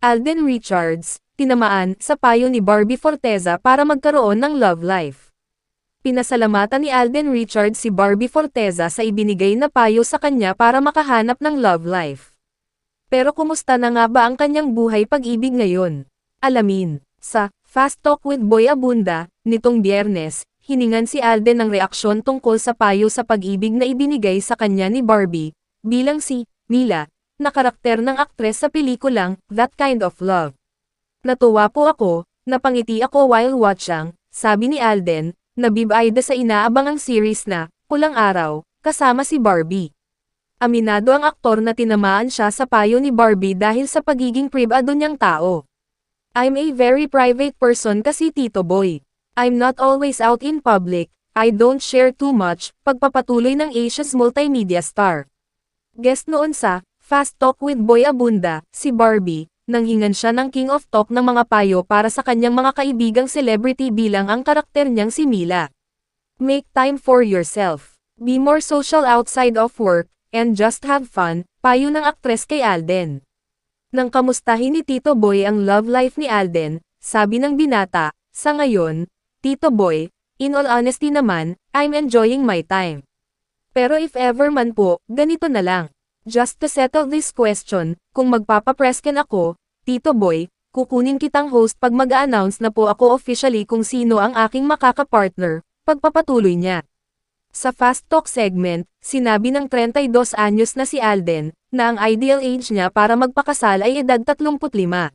Alden Richards, tinamaan sa payo ni Barbie Forteza para magkaroon ng love life. Pinasalamatan ni Alden Richards si Barbie Forteza sa ibinigay na payo sa kanya para makahanap ng love life. Pero kumusta na nga ba ang kanyang buhay pag-ibig ngayon? Alamin, sa Fast Talk with Boy Abunda, nitong biyernes, hiningan si Alden ng reaksyon tungkol sa payo sa pag-ibig na ibinigay sa kanya ni Barbie, bilang si Mila, na karakter ng aktres sa pelikulang That Kind of Love. Natuwa po ako, napangiti ako while watching, sabi ni Alden, nabibayda sa inaabangang series na, Pulang Araw, kasama si Barbie. Aminado ang aktor na tinamaan siya sa payo ni Barbie dahil sa pagiging privado niyang tao. I'm a very private person kasi Tito Boy. I'm not always out in public, I don't share too much, pagpapatuloy ng Asia's multimedia star. Guest noon sa Fast Talk with Boy Abunda, si Barbie, nanghingan siya ng King of Talk ng mga payo para sa kanyang mga kaibigang celebrity bilang ang karakter niyang si Mila. Make time for yourself. Be more social outside of work, and just have fun, payo ng aktres kay Alden. Nang kamustahin ni Tito Boy ang love life ni Alden, sabi ng binata, sa ngayon, Tito Boy, in all honesty naman, I'm enjoying my time. Pero if ever man po, ganito na lang. Just to settle this question, kung magpapapresken ako, Tito Boy, kukunin kitang host pag mag-announce na po ako officially kung sino ang aking makakapartner, pagpapatuloy niya. Sa Fast Talk segment, sinabi ng 32 anyos na si Alden, na ang ideal age niya para magpakasal ay edad 35.